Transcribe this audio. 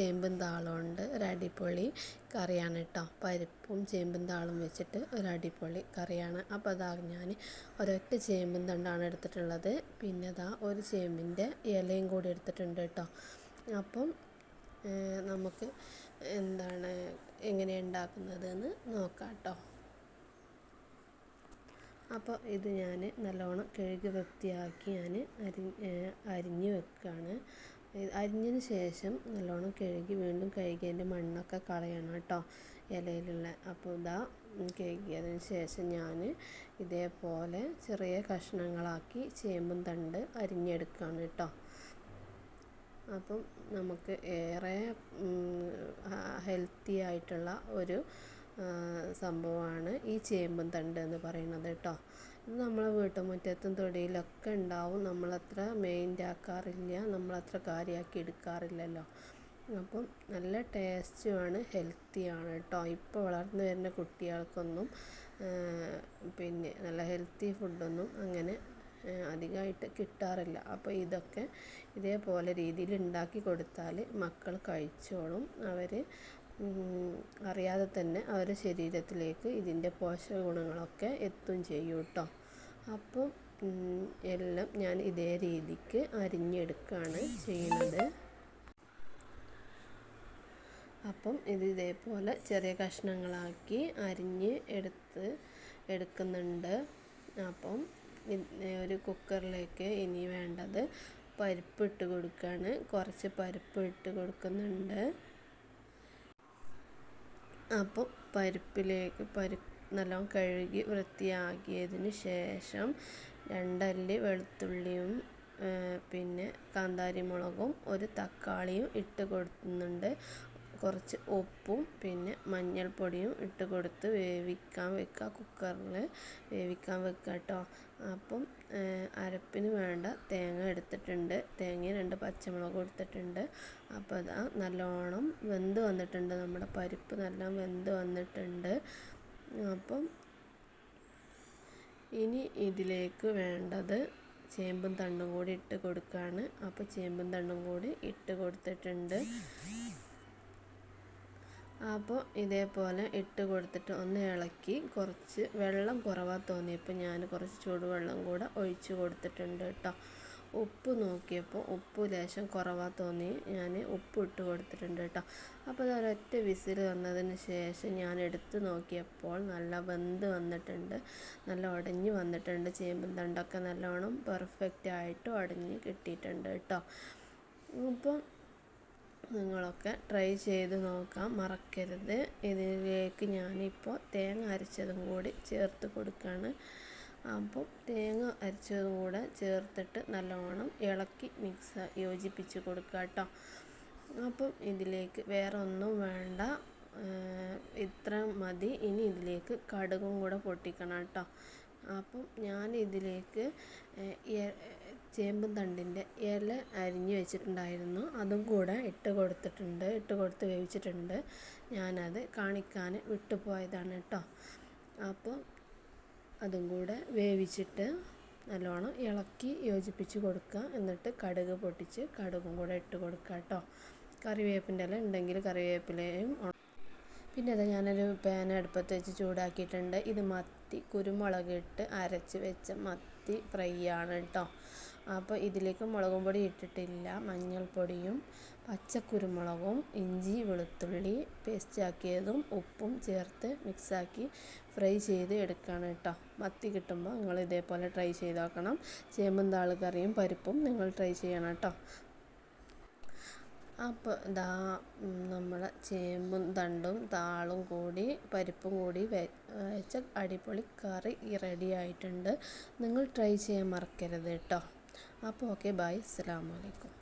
ചേമ്പും താളും ഉണ്ട്. അടിപൊളി കറിയാണ് കേട്ടോ. പരിപ്പും ചേമ്പും താളും വെച്ചിട്ട് ഒരു അടിപൊളി കറിയാണ്. അപ്പോൾ അതാ ഞാൻ ഒരൊറ്റ ചേമ്പും തണ്ടാണ് എടുത്തിട്ടുള്ളത്. പിന്നെ അതാ ഒരു ചേമ്പിന്റെ ഇലയും കൂടി എടുത്തിട്ടുണ്ട് കേട്ടോ. അപ്പം നമുക്ക് എന്താണ് എങ്ങനെയാണ് ഉണ്ടാക്കുന്നതെന്ന് നോക്കാം കേട്ടോ. അപ്പോൾ ഇത് ഞാൻ നല്ലോണം കഴുകി വൃത്തിയാക്കി ഞാൻ അരി അരിഞ്ഞ് വെക്കുകയാണ് അരിഞ്ഞതിന് ശേഷം നല്ലോണം കഴുകി വീണ്ടും കഴുകി അതിന്റെ മണ്ണൊക്കെ കളയണം കേട്ടോ ഇലയിലുള്ള. അപ്പോൾ ഇതാ കഴുകിയതിന് ശേഷം ഞാൻ ഇതേപോലെ ചെറിയ കഷ്ണങ്ങളാക്കി ചേമ്പും തണ്ട് അരിഞ്ഞെടുക്കുകയാണ് കേട്ടോ. അപ്പം നമുക്ക് ഏറെ ഹെൽത്തി ആയിട്ടുള്ള ഒരു സംഭവമാണ് ഈ ചേമ്പൻ തണ്ട് എന്ന് പറയുന്നത് കേട്ടോ. ഇത് നമ്മളെ വീട്ടുമുറ്റത്തും തൊടിയിലൊക്കെ ഉണ്ടാവും. നമ്മളത്ര മെയിന്റ് ആക്കാറില്ല നമ്മളത്ര കാര്യമാക്കി എടുക്കാറില്ലല്ലോ. അപ്പം നല്ല ടേസ്റ്റുമാണ് ഹെൽത്തിയാണ് കേട്ടോ. ഇപ്പോൾ വളർന്നു വരുന്ന കുട്ടികൾക്കൊന്നും പിന്നെ നല്ല ഹെൽത്തി ഫുഡൊന്നും അങ്ങനെ അധികമായിട്ട് കിട്ടാറില്ല. അപ്പോൾ ഇതൊക്കെ ഇതേപോലെ രീതിയിൽ ഉണ്ടാക്കി കൊടുത്താൽ മക്കൾ കഴിച്ചോളും. അവർ അറിയാതെ തന്നെ അവരുടെ ശരീരത്തിലേക്ക് ഇതിന്റെ പോഷക ഗുണങ്ങളൊക്കെ എത്തും ചെയ്യും കേട്ടോ. അപ്പോൾ എല്ലാം ഞാൻ ഇതേ രീതിക്ക് അരിഞ്ഞെടുക്കുകയാണ് ചെയ്യുന്നത്. അപ്പം ഇത് ഇതേപോലെ ചെറിയ കഷ്ണങ്ങളാക്കി അരിഞ്ഞ് എടുത്ത് എടുക്കുന്നുണ്ട്. അപ്പം ഒരു കുക്കറിലേക്ക് ഇനി വേണ്ടത് പരിപ്പ് ഇട്ട് കൊടുക്കുകയാണ് കുറച്ച് പരിപ്പ് ഇട്ട് കൊടുക്കുന്നുണ്ട്. അപ്പോൾ പരിപ്പിലേക്ക് പരിപ്പ് നല്ലോണം കഴുകി വൃത്തിയാക്കിയതിന് ശേഷം രണ്ടല്ലി വെളുത്തുള്ളിയും പിന്നെ കാന്താരി മുളകും ഒരു തക്കാളിയും ഇട്ട് കൊടുക്കുന്നുണ്ട്. കുറച്ച് ഉപ്പും പിന്നെ മഞ്ഞൾപ്പൊടിയും ഇട്ട് കൊടുത്ത് വേവിക്കാൻ വെക്കുക. കുക്കറിൽ വേവിക്കാൻ വെക്കുക കേട്ടോ അപ്പം അരപ്പിന് വേണ്ട തേങ്ങ എടുത്തിട്ടുണ്ട്. തേങ്ങ രണ്ട് പച്ചമുളക് എടുത്തിട്ടുണ്ട്. അപ്പോൾ അതാ നല്ലോണം വെന്ത് വന്നിട്ടുണ്ട്. നമ്മുടെ പരിപ്പ് നല്ല വെന്ത് വന്നിട്ടുണ്ട്. അപ്പം ഇനി ഇതിലേക്ക് വേണ്ടത് ചേമ്പും തണ്ടും കൂടി ഇട്ട് കൊടുക്കുകയാണ്. അപ്പോൾ ചേമ്പും തണ്ടും കൂടി ഇട്ട് കൊടുത്തിട്ടുണ്ട്. അപ്പോൾ ഇതേപോലെ ഇട്ട് കൊടുത്തിട്ട് ഒന്ന് ഇളക്കി. കുറച്ച് വെള്ളം കുറവാ തോന്നിയപ്പോൾ ഞാൻ കുറച്ച് ചൂടുവെള്ളം കൂടെ ഒഴിച്ച് കൊടുത്തിട്ടുണ്ട് കേട്ടോ ഉപ്പ് നോക്കിയപ്പോൾ ഉപ്പ് ലേശം കുറവാ തോന്നി. ഞാൻ ഉപ്പ് ഇട്ട് കൊടുത്തിട്ടുണ്ട് കേട്ടോ അപ്പോൾ അത് ഒരൊറ്റ വിസിൽ വന്നതിന് ശേഷം ഞാൻ എടുത്ത് നോക്കിയപ്പോൾ നല്ല വെന്ത് വന്നിട്ടുണ്ട്. നല്ല ഉടഞ്ഞ് വന്നിട്ടുണ്ട്. ചേമ്പും തണ്ടൊക്കെ നല്ലോണം പെർഫെക്റ്റ് ആയിട്ട് ഉടഞ്ഞ് കിട്ടിയിട്ടുണ്ട് കേട്ടോ അപ്പോൾ നിങ്ങളൊക്കെ ട്രൈ ചെയ്ത് നോക്കാം മറക്കരുത്. ഇതിലേക്ക് ഞാനിപ്പോൾ തേങ്ങ അരച്ചതും കൂടി ചേർത്ത് കൊടുക്കുകയാണ് അപ്പം തേങ്ങ അരച്ചതും കൂടെ ചേർത്തിട്ട് നല്ലോണം ഇളക്കി മിക്സ് യോജിപ്പിച്ച് കൊടുക്കുക കേട്ടോ അപ്പം ഇതിലേക്ക് വേറെ ഒന്നും വേണ്ട ഇത്ര മതി. ഇനി ഇതിലേക്ക് കടുകും കൂടെ പൊട്ടിക്കണം കേട്ടോ അപ്പം ഞാൻ ഇതിലേക്ക് ചേമ്പും തണ്ടിന്റെ ഇല അരിഞ്ഞ് വെച്ചിട്ടുണ്ടായിരുന്നു. അതും കൂടെ ഇട്ട് കൊടുത്തിട്ടുണ്ട്. ഇട്ട് കൊടുത്ത് വേവിച്ചിട്ടുണ്ട്. ഞാനത് കാണിക്കാൻ വിട്ടുപോയതാണ് കേട്ടോ. അപ്പോൾ അതും കൂടെ വേവിച്ചിട്ട് നല്ലോണം ഇളക്കി യോജിപ്പിച്ച് കൊടുക്കുക. എന്നിട്ട് കടുക് പൊട്ടിച്ച് കടുകും കൂടെ ഇട്ട് കൊടുക്കുക കേട്ടോ. കറിവേപ്പിന്റെ ഇല ഉണ്ടെങ്കിൽ കറിവേപ്പിലയും പിന്നെ അത് ഞാനൊരു പാൻ അടുപ്പത്ത് വെച്ച് ചൂടാക്കിയിട്ടുണ്ട്. ഇത് മത്തി കുരുമുളക് ഇട്ട് അരച്ച് വെച്ച മത്തി ഫ്രൈ ആണ് കേട്ടോ അപ്പോൾ ഇതിലേക്ക് മുളകും പൊടി ഇട്ടിട്ടില്ല. മഞ്ഞൾപ്പൊടിയും പച്ചക്കുരുമുളകും ഇഞ്ചി വെളുത്തുള്ളി പേസ്റ്റ് ആക്കിയതും ഉപ്പും ചേർത്ത് മിക്സാക്കി ഫ്രൈ ചെയ്ത് എടുക്കുകയാണ് കേട്ടോ മത്തി കിട്ടുമ്പോൾ നിങ്ങൾ ഇതേപോലെ ട്രൈ ചെയ്ത് നോക്കണം. ചേമ്പും താൾ കറിയും പരിപ്പും നിങ്ങൾ ട്രൈ ചെയ്യണം കേട്ടോ അപ്പോൾ ദാ നമ്മൾ ചേമ്പും തണ്ടും താളും കൂടി പരിപ്പും കൂടി വെച്ച അടിപൊളി കറി റെഡി ആയിട്ടുണ്ട്. നിങ്ങൾ ട്രൈ ചെയ്യാൻ മറക്കരുത് കേട്ടോ. അപ്പോൾ ഓക്കെ ബൈ അസ്സലാമലൈക്കും